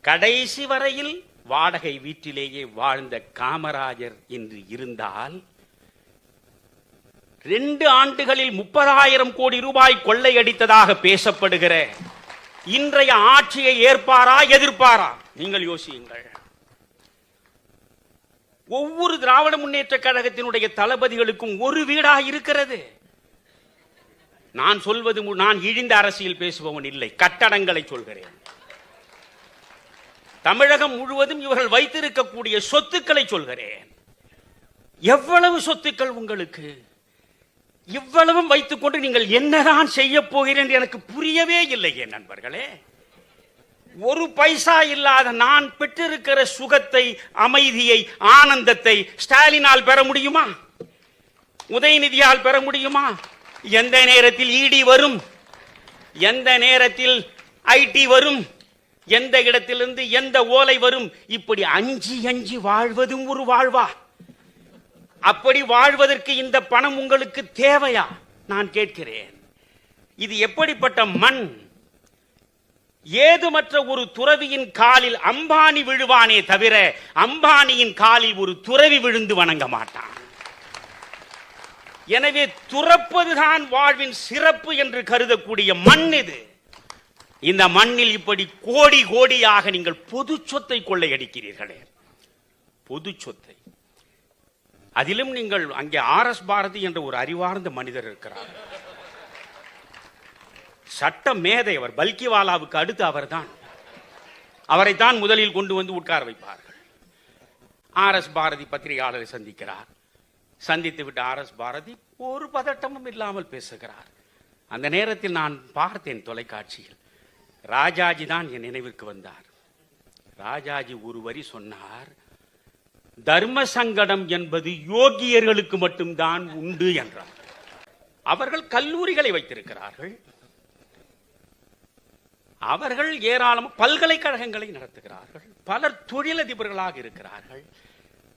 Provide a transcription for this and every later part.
கடைசி வரையில் வாடகை வீட்டிலேயே வாழ்ந்த காமராஜர் என்று இருந்தால் ரெண்டு ஆண்டுகளில் முப்பதாயிரம் கோடி ரூபாய் கொள்ளையடித்ததாக பேசப்படுகிற இன்றைய ஆட்சியை ஏற்பாரா எதிர்ப்பாரா? நீங்கள் யோசியுங்கள். ஒவ்வொரு திராவிட முன்னேற்ற கழகத்தினுடைய தளபதிகளுக்கும் ஒரு வீடா இருக்கிறது. நான் சொல்வது நான் இழிந்த அரசியல் பேசுபவன் இல்லை கட்டடங்களை சொல்கிறேன். தமிழகம் முழுவதும் இவர்கள் வைத்திருக்கக்கூடிய சொத்துக்களை சொல்கிறேன். எவ்வளவு சொத்துக்கள் உங்களுக்கு? இவ்வளவும் வைத்துக்கொண்டு நீங்கள் என்னதான் செய்ய போகிறேன் எனக்கு புரியவே இல்லை என் நண்பர்களே. ஒரு பைசா இல்லாத நான் பெற்றிருக்கிற சுகத்தை அமைதியை ஆனந்தத்தை ஸ்டாலினால் பெற முடியுமா? உதயநிதியால் பெற முடியுமா? எந்த நேரத்தில் இடி வரும்? எந்த நேரத்தில் ஐடி வரும்? எந்த இடத்திலிருந்து எந்த ஓலை வரும்? இப்படி அஞ்சி அஞ்சி வாழ்வதும் ஒரு வாழ்வா? அப்படி வாழ்வதற்கு இந்த பணம் உங்களுக்கு தேவையா? நான் கேட்கிறேன். இது எப்படிப்பட்ட மண்? ஏதுமற்ற ஒரு துறவியின் காலில் அம்பானி விழுவானே தவிர அம்பானியின் காலில் ஒரு துறவி விழுந்து வணங்க மாட்டான். எனவே துறப்பதுதான் வாழ்வின் சிறப்பு என்று கருதக்கூடிய மண் இது. இந்த மண்ணில் இப்படி கோடி கோடியாக நீங்கள் பொது சொத்தை கொள்ளையடிக்கிறீர்களே. பொது சொத்தை. அதிலும் நீங்கள் அங்கே ஆர் எஸ் பாரதி என்ற ஒரு அறிவார்ந்த மனிதர் இருக்கிறார். சட்ட மேதை அவர் பல்கிவாலாவுக்கு அடுத்து அவர்தான். அவரைத்தான் முதலில் கொண்டு வந்து உட்கார வைப்பார்கள். ஆர் எஸ் பாரதி பத்திரிகையாளரை சந்திக்கிறார். சந்தித்து விட்டு ஆர் எஸ் பாரதி ஒரு பதட்டமும் இல்லாமல் பேசுகிறார். அந்த நேரத்தில் நான் பார்த்தேன் தொலைக்காட்சியில். ராஜாஜி தான் என் நினைவிற்கு வந்தார். ராஜாஜி ஒரு வரி சொன்னார் தர்ம சங்கடம் என்பது யோகியர்களுக்கு மட்டும்தான் உண்டு என்றார். அவர்கள் கல்லூரிகளை வைத்திருக்கிறார்கள். அவர்கள் ஏராளம் பல்கலைக்கழகங்களை நடத்துகிறார்கள். பலர் தொழிலதிபர்களாக இருக்கிறார்கள்.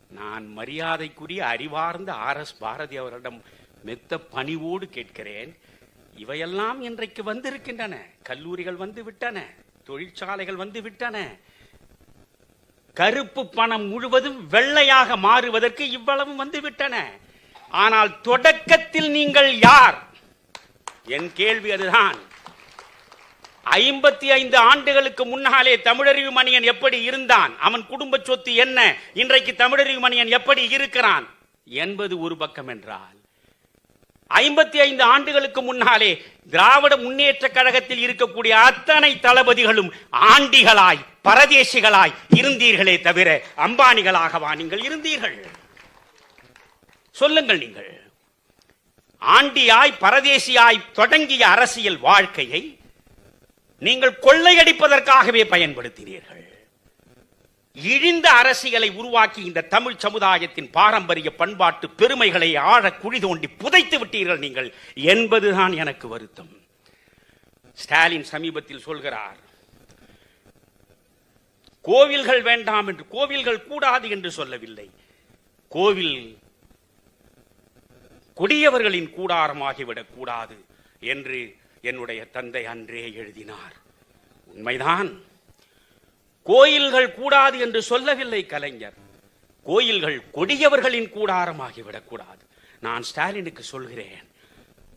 நான் மரியாதைக்குரிய அறிவார்ந்த ஆர் எஸ் பாரதி அவரிடம் மெத்த பணிவோடு கேட்கிறேன். இவையெல்லாம் இன்றைக்கு வந்திருக்கின்றன. கல்லூரிகள் வந்து விட்டன தொழிற்சாலைகள் வந்து விட்டன கருப்பு பணம் முழுவதும் வெள்ளையாக மாறுவதற்கு இவ்வளவும் வந்து விட்டன ஆனால் தொடக்கத்தில் நீங்கள் யார்? என் கேள்வி அதுதான். ஐம்பத்தி ஐந்து ஆண்டுகளுக்கு முன்னாலே தமிழறிவு மணியன் எப்படி இருந்தான்? அவன் குடும்ப சொத்து என்ன? இன்றைக்கு தமிழறிவு மணியன் எப்படி இருக்கிறான்? என்பது ஒரு பக்கம் என்றால் ஐம்பத்தி ஐந்து ஆண்டுகளுக்கு முன்னாலே திராவிட முன்னேற்ற கழகத்தில் இருக்கக்கூடிய அத்தனை தளபதிகளும் ஆண்டிகளாய் பரதேசிகளாய் இருந்தீர்களே தவிர அம்பானிகளாகவா நீங்கள் இருந்தீர்கள்? சொல்லுங்கள் நீங்கள். ஆண்டியாய் பரதேசியாய் தொடங்கிய அரசியல் வாழ்க்கையை நீங்கள் கொள்ளையடிப்பதற்காகவே பயன்படுத்தினீர்கள். இழிந்த அரசியலை உருவாக்கி இந்த தமிழ் சமுதாயத்தின் பாரம்பரிய பண்பாட்டு பெருமைகளை ஆழ குழி தோண்டி புதைத்து விட்டீர்கள் நீங்கள். என்பதுதான் எனக்கு வருத்தம். ஸ்டாலின் சமீபத்தில் சொல்கிறார் கோவில்கள் வேண்டாம் என்று கோவில்கள் கூடாது என்று சொல்லவில்லை. கோவில் கொடியவர்களின் கூடாரமாகிவிடக் கூடாது என்று என்னுடைய தந்தை அன்றே எழுதினார். உண்மைதான். கோயில்கள் கூடாது என்று சொல்லவில்லை கலைஞர். கோயில்கள் கொடியவர்களின் கூடாரமாகிவிடக் கூடாது நான் ஸ்டாலினுக்கு சொல்கிறேன்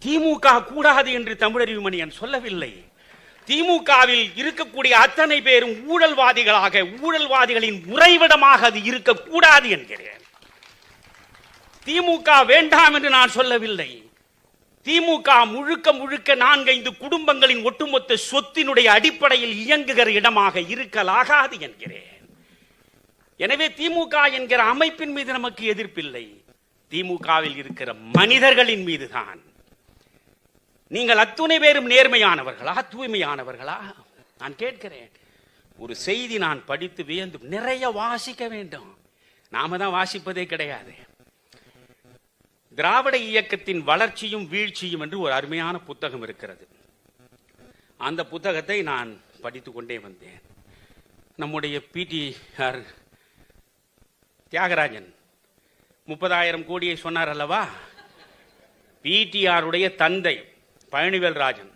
திமுக கூடாது என்று தமிழறிவுமணியன் சொல்லவில்லை. திமுகவில் இருக்கக்கூடிய அத்தனை பேரும் ஊழல்வாதிகளாக ஊழல்வாதிகளின் உறைவிடமாக அது இருக்கக்கூடாது என்கிறேன். திமுக வேண்டாம் என்று நான் சொல்லவில்லை. திமுக முழுக்க முழுக்க நான்கைந்து குடும்பங்களின் ஒட்டுமொத்த சொத்தினுடைய அடிப்படையில் இயங்குகிற இடமாக இருக்கலாகாது என்கிறேன். எனவே திமுக என்கிற அமைப்பின் மீது நமக்கு எதிர்ப்பில்லை. திமுகவில் இருக்கிற மனிதர்களின் மீதுதான். நீங்கள் அத்துணை பேரும் நேர்மையானவர்களா தூய்மையானவர்களா? நான் கேட்கிறேன். ஒரு செய்தி நான் படித்து வியந்து நிறைய வாசிக்க வேண்டும். நாம தான் வாசிப்பதே கிடையாது. திராவிட இயக்கத்தின் வளர்ச்சியும் வீழ்ச்சியும் என்று ஒரு அருமையான புத்தகம் இருக்கிறது. அந்த புத்தகத்தை நான் படித்து கொண்டே வந்தேன். நம்முடைய பிடிஆர் தியாகராஜன் முப்பதாயிரம் கோடியை சொன்னார் அல்லவா? பிடிஆருடைய தந்தை பழனிவேல் ராஜன்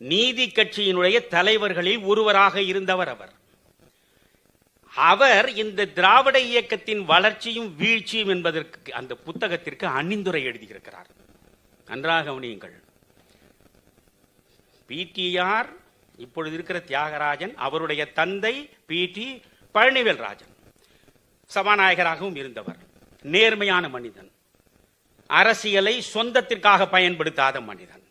நீதி கட்சியினுடைய தலைவர்களில் ஒருவராக இருந்தவர் அவர். அவர் இந்த திராவிட இயக்கத்தின் வளர்ச்சியும் வீழ்ச்சியும் என்பதற்கு அந்த புத்தகத்திற்கு அணிந்துரை எழுதியிருக்கிறார். நன்றாக கவனியுங்கள். பிடிஆர் இப்பொழுது இருக்கிற தியாகராஜன் அவருடைய தந்தை பிடி பழனிவேல் ராஜன் சபாநாயகராகவும் இருந்தவர். நேர்மையான மனிதன். அரசியலை சொந்தத்திற்காக பயன்படுத்தாத மனிதன்.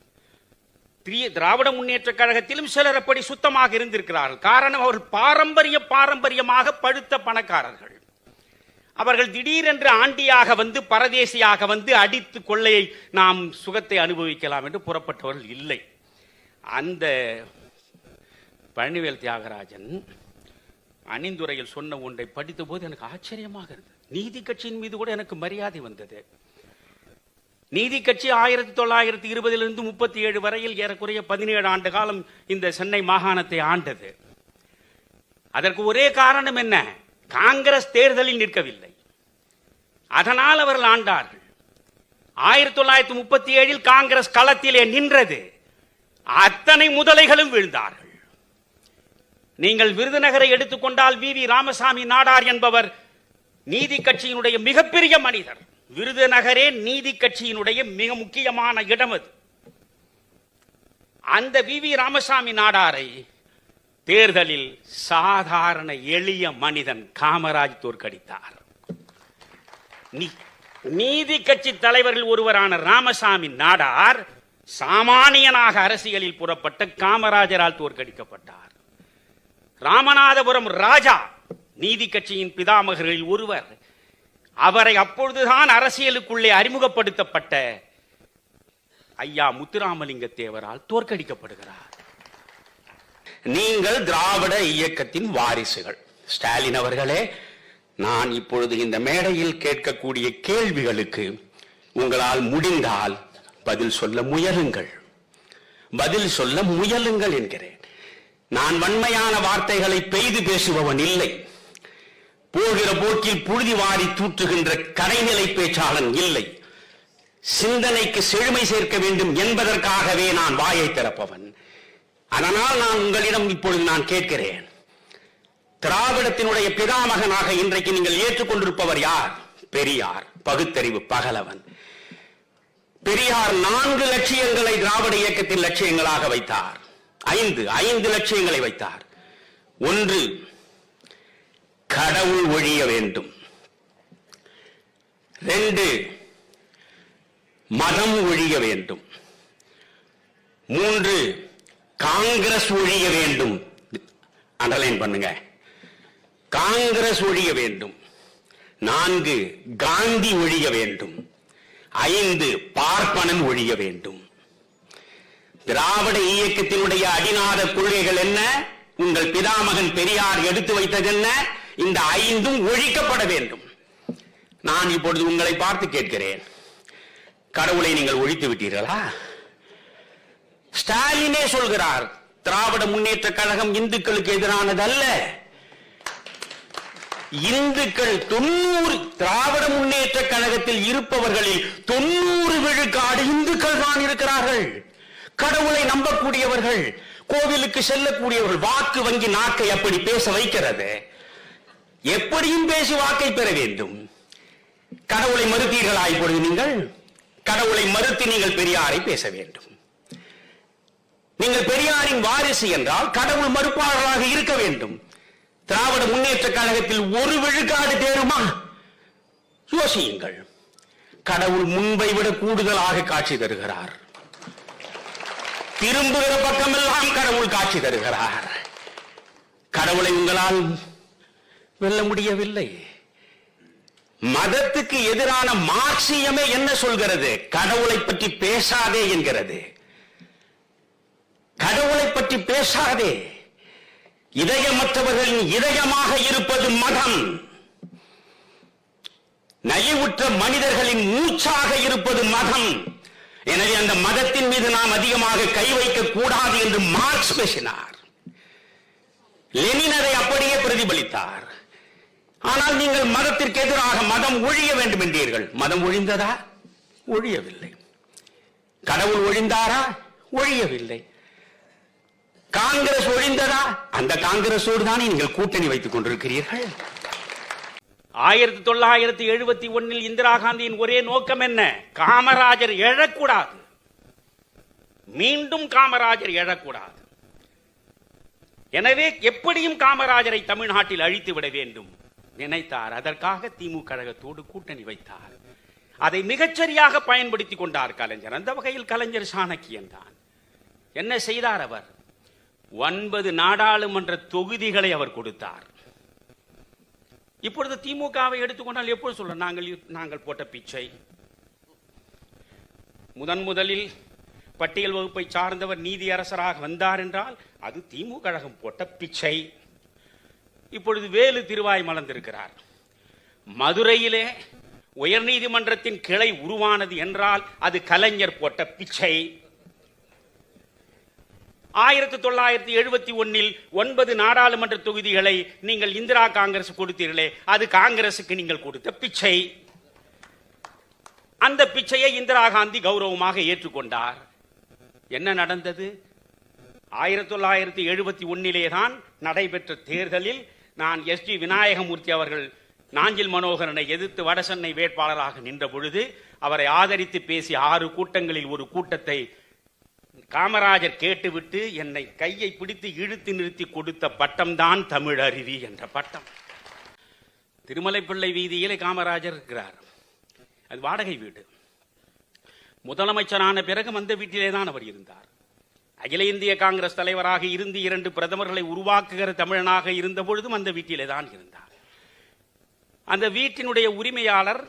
திராவிட முன்னேற்ற கழகத்திலும் சிலர் அப்படி சுத்தமாக இருந்திருக்கிறார்கள். காரணம் அவர்கள் பாரம்பரிய பாரம்பரியமாக படுத்த பணக்காரர்கள். அவர்கள் திடீரென்று ஆண்டியாக வந்து பரதேசியாக வந்து அடித்து கொள்ளையை நாம் சுகத்தை அனுபவிக்கலாம் என்று புறப்பட்டவர்கள் இல்லை. அந்த பழனிவேல் தியாகராஜன் அணிந்துரையில் சொன்ன ஒன்றை படித்த போது எனக்கு ஆச்சரியமாக இருந்தது. நீதி கட்சியின் மீது கூட எனக்கு மரியாதை வந்தது. நீதி கட்சி ஆயிரத்தி தொள்ளாயிரத்தி இருபதிலிருந்து முப்பத்தி ஏழு வரையில் ஏறக்குறைய பதினேழு ஆண்டு காலம் இந்த சென்னை மாகாணத்தை ஆண்டது. அதற்கு ஒரே காரணம் என்ன? காங்கிரஸ் தேர்தலில் நிற்கவில்லை. அதனால் அவர்கள் ஆண்டார்கள். ஆயிரத்தி தொள்ளாயிரத்தி முப்பத்தி ஏழில் காங்கிரஸ் களத்திலே நின்றது. அத்தனை முதலைகளும் விழுந்தார்கள். நீங்கள் விருதுநகரை எடுத்துக்கொண்டால் வி வி ராமசாமி நாடார் என்பவர் நீதி கட்சியினுடைய மிகப்பெரிய மனிதர். விருதுநகரே நீதி கட்சியினுடைய மிக முக்கியமான இடம் அது. அந்த வி. வி. ராமசாமி நாடாரை தேர்தலில் சாதாரண எளிய மனிதன் காமராஜ் தோற்கடித்தார். நீதி கட்சி தலைவர்கள் ஒருவரான ராமசாமி நாடார் சாமானியனாக அரசியலில் புறப்பட்ட காமராஜரால் தோற்கடிக்கப்பட்டார். ராமநாதபுரம் ராஜா நீதி கட்சியின் பிதாமகர்களில் ஒருவர் அவரை அப்பொழுதுதான் அரசியலுக்குள்ளே அறிமுகப்படுத்தப்பட்ட ஐயா முத்துராமலிங்க தேவரால் தோற்கடிக்கப்படுகிறார். நீங்கள் திராவிட இயக்கத்தின் வாரிசுகள். ஸ்டாலின் அவர்களே நான் இப்பொழுது இந்த மேடையில் கேட்கக்கூடிய கேள்விகளுக்கு உங்களால் முடிந்தால் பதில் சொல்ல முயலுங்கள். பதில் சொல்ல முயலுங்கள் என்கிறேன். நான் வன்மையான வார்த்தைகளை பெய்து பேசுபவன் இல்லை. போகிற போக்கில் புழுதி வாரி தூற்றுகின்ற கடைநிலை பேச்சாளன் இல்லை. சிந்தனைக்கு செழுமை சேர்க்க வேண்டும் என்பதற்காகவே நான் வாயை திறப்பவன். அதனால் நான் உங்களிடம் இப்பொழுது நான் கேட்கிறேன். திராவிடத்தினுடைய பிதாமகனாக இன்றைக்கு நீங்கள் ஏற்றுக்கொண்டிருப்பவர் யார்? பெரியார் பகுத்தறிவு பகலவன். பெரியார் நான்கு லட்சியங்களை திராவிட இயக்கத்தின் லட்சியங்களாக வைத்தார். ஐந்து ஐந்து லட்சியங்களை வைத்தார். ஒன்று கடவுள் ஒழிய வேண்டும். ரெண்டு மதம் ஒழிய வேண்டும். மூன்று காங்கிரஸ் ஒழிய வேண்டும். அண்டர்லைன் பண்ணுங்க. காங்கிரஸ் ஒழிய வேண்டும். நான்கு காந்தி ஒழிய வேண்டும். ஐந்து பார்ப்பனன் ஒழிய வேண்டும். திராவிட இயக்கத்தினுடைய அடிநாத கொள்கைகள் என்ன? உங்கள் பிதாமகன் பெரியார் எடுத்து வைத்தது என்ன? இந்த ஐந்தும் ஒழிக்கப்பட வேண்டும். நான் இப்பொழுது உங்களை பார்த்து கேட்கிறேன். கடவுளை நீங்கள் ஒழித்து விட்டீர்களா? ஸ்டாலினே சொல்கிறார் திராவிட முன்னேற்ற கழகம் இந்துக்களுக்கு எதிரானதல்ல. இந்துக்கள் தொண்ணூறு திராவிட முன்னேற்ற கழகத்தில் இருப்பவர்களில் தொண்ணூறு விழுக்காடு இந்துக்கள் தான் இருக்கிறார்கள். கடவுளை நம்பக்கூடியவர்கள் கோவிலுக்கு செல்லக்கூடியவர்கள் வாக்கு வங்கி நாக்கை அப்படி பேச வைக்கிறது. எப்படியும் பேசி வாக்கை பெற வேண்டும். கடவுளை மறுத்தீர்களா இப்பொழுது நீங்கள்? கடவுளை மறுத்து நீங்கள் பெரியாரை பேச வேண்டும். நீங்கள் பெரியாரின் வாரிசு என்றால் கடவுள் மறுப்பாளர்களாக இருக்க வேண்டும். திராவிட முன்னேற்ற கழகத்தில் ஒரு விழுக்காடு தேருமா? யோசியுங்கள். கடவுள் முன்பை விட கூடுதலாக காட்சி தருகிறார். திரும்புகிற பக்கமெல்லாம் கடவுள் காட்சி தருகிறார். கடவுளை உங்களால் வெல்ல முடியவில்லை. மதத்துக்கு எதிரான மார்க்சியமே என்ன சொல்கிறது? கடவுளை பற்றி பேசாதே என்கிறது. கடவுளை பற்றி பேசாதே. இதயமற்றவர்களின் இதயமாக இருப்பது மதம். நலிவுற்ற மனிதர்களின் மூச்சாக இருப்பது மதம். எனவே அந்த மதத்தின் மீது நாம் அதிகமாக கை வைக்க கூடாது என்று மார்க்ஸ் பேசினார். லெனின் அதை அப்படியே பிரதிபலித்தார். ஆனால் நீங்கள் மதத்திற்கு எதிராக மதம் ஒழிய வேண்டும் என்றீர்கள். மதம் ஒழிந்ததா? ஒழியவில்லை. கடவுள் ஒழிந்தாரா? ஒழியவில்லை. காங்கிரஸ் ஒழிந்ததா? அந்த காங்கிரஸோடு தானே நீங்கள் கூட்டணி வைத்துக் கொண்டிருக்கிறீர்கள். ஆயிரத்தி தொள்ளாயிரத்தி எழுபத்தி ஒன்னில் இந்திரா காந்தியின் ஒரே நோக்கம் என்ன? காமராஜர் எழக்கூடாது. மீண்டும் காமராஜர் எழக்கூடாது. எனவே எப்படியும் காமராஜரை தமிழ்நாட்டில் அழித்து விட வேண்டும். நினைத்தார். அதற்காக திமுக கழகத்தோடு கூட்டணி வைத்தார். அதை மிகச்சரியாக பயன்படுத்தி கொண்டார் கலைஞர். அந்த வகையில் கலைஞர் சாணக்கியன் தான். என்ன செய்தார் அவர்? ஒன்பது நாடாளுமன்ற தொகுதிகளை அவர் கொடுத்தார். இப்பொழுது திமுகவை எடுத்துக்கொண்டால் எப்பொழுது சொல்ல நாங்கள் நாங்கள் போட்ட பிச்சை. முதன் முதலில் பட்டியல் வகுப்பை சார்ந்தவர் நீதியரசராக வந்தார் என்றால் அது திமுக கழகம் போட்ட பிச்சை. இப்பொழுது வேலு திருவாய் மலர்ந்திருக்கிறார். மதுரையிலே உயர்நீதிமன்றத்தின் கிளை உருவானது என்றால் அது கலைஞர் போட்ட பிச்சை. ஆயிரத்தி தொள்ளாயிரத்தி எழுபத்தி ஒன்னில் ஒன்பது நாடாளுமன்ற தொகுதிகளை நீங்கள் இந்திரா காங்கிரஸ் கொடுத்தீர்களே அது காங்கிரசுக்கு நீங்கள் கொடுத்த பிச்சை. அந்த பிச்சையை இந்திரா காந்தி கௌரவமாக ஏற்றுக்கொண்டார். என்ன நடந்தது? ஆயிரத்தி தொள்ளாயிரத்தி எழுபத்தி ஒன்னிலே தான் நடைபெற்ற தேர்தலில் நான் எஸ் ஜி விநாயகமூர்த்தி அவர்கள் நாஞ்சில் மனோகரனை எதிர்த்து வடசென்னை வேட்பாளராக நின்ற பொழுது அவரை ஆதரித்து பேசிய ஆறு கூட்டங்களில் ஒரு கூட்டத்தை காமராஜர் கேட்டுவிட்டு என்னை கையை பிடித்து இழுத்து நிறுத்தி கொடுத்த பட்டம்தான் தமிழ் அருவி என்ற பட்டம். திருமலைப்பிள்ளை வீதியிலே காமராஜர் இருக்கிறார். அது வாடகை வீடு. முதலமைச்சரான பிறகு அந்த வீட்டிலே தான் அவர் இருந்தார். அகில இந்திய காங்கிரஸ் தலைவராக இருந்து இரண்டு பிரதமர்களை உருவாக்குகிற தமிழனாக இருந்த பொழுதும் அந்த வீட்டிலே தான் இருந்தார். அந்த வீட்டினுடைய உரிமையாளர்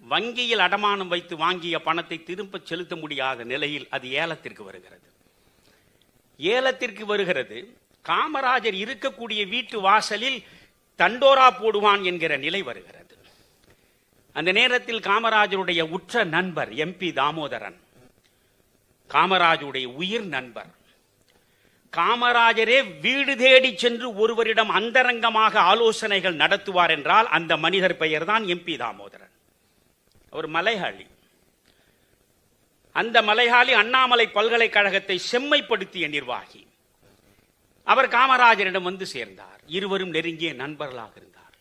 வங்கியில் அடமானம் வைத்து வாங்கிய பணத்தை திரும்ப செலுத்த முடியாத நிலையில் அது ஏலத்திற்கு வருகிறது. ஏலத்திற்கு வருகிறது. காமராஜர் இருக்கக்கூடிய வீட்டு வாசலில் தண்டோரா போடுவான் என்கிற நிலை வருகிறது. அந்த நேரத்தில் காமராஜருடைய உற்ற நண்பர் எம்பி தாமோதரன் காமராஜருடைய உயிர் நண்பர். காமராஜரே வீடு தேடி சென்று ஒருவரிடம் அந்தரங்கமாக ஆலோசனைகள் நடத்துவார் என்றால் அந்த மனிதர் பெயர் தான் எம்பி தாமோதரன். அவர் மலையாளி. அந்த மலையாளி அண்ணாமலை பல்கலைக்கழகத்தை செம்மைப்படுத்திய நிர்வாகி. அவர் காமராஜரிடம் வந்து சேர்ந்தார். இருவரும் நெருங்கிய நண்பர்களாக இருந்தார்.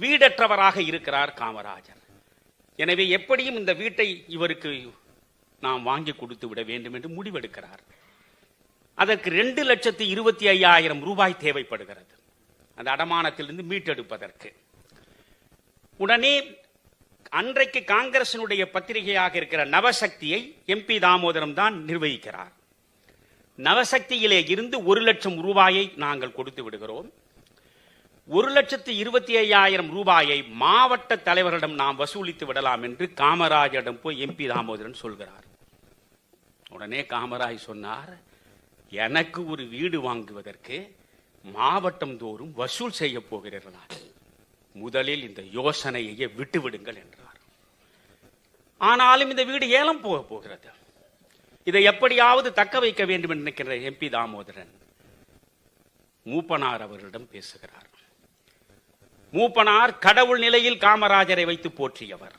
வீடற்றவராக இருக்கிறார் காமராஜர். எனவே எப்படியும் இந்த வீட்டை இவருக்கு நாம் வாங்கி கொடுத்து விட வேண்டும் என்று முடிவெடுக்கிறார். அதற்கு ரெண்டு லட்சத்து இருபத்தி ஐயாயிரம் ரூபாய் தேவைப்படுகிறது. அந்த அடமானத்திலிருந்து மீட்டெடுப்பதற்கு. உடனே அன்றைக்கு காங்கிரசினுடைய பத்திரிகையாக இருக்கிற நவசக்தியை எம்பி தாமோதரம் தான் நிர்வகிக்கிறார். நவசக்தியிலே இருந்து ஒரு லட்சம் ரூபாயை நாங்கள் கொடுத்து விடுகிறோம். ஒரு லட்சத்து இருபத்தி ஐயாயிரம் ரூபாயை மாவட்ட தலைவரிடம் நாம் வசூலித்து விடலாம் என்று காமராஜரிடம் போய் எம்பி தாமோதரன் சொல்கிறார். உடனே காமராஜ் சொன்னார் எனக்கு ஒரு வீடு வாங்குவதற்கு மாவட்டம் தோறும் வசூல் செய்ய போகிறீர்களா முதலில் இந்த யோசனையை விட்டு விடுங்கள் என்றார். ஆனாலும் இந்த வீடு ஏலம் போக போகிறது. இதை எப்படியாவது தக்க வைக்க வேண்டும் என்று நினைக்கிற எம்பி தாமோதரன் மூப்பனார் அவர்களிடம் பேசுகிறார். மூப்பனார் கடவுள் நிலையில் காமராஜரை வைத்து போற்றியவர்.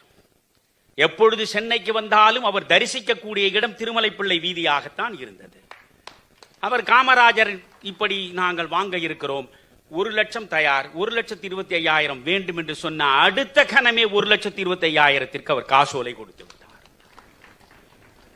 எப்பொழுது சென்னைக்கு வந்தாலும் அவர் தரிசிக்கக்கூடிய இடம் திருமலைப்பிள்ளை வீதியாகத்தான் இருந்தது. அவர் காமராஜர் இப்படி நாங்கள் வாங்க இருக்கிறோம். ஒரு லட்சம் தயார் ஒரு லட்சத்தி இருபத்தி ஐயாயிரம் வேண்டும் என்று சொன்ன அடுத்த கணமே ஒரு லட்சத்தி இருபத்தி ஐயாயிரத்திற்கு அவர் காசோலை கொடுத்து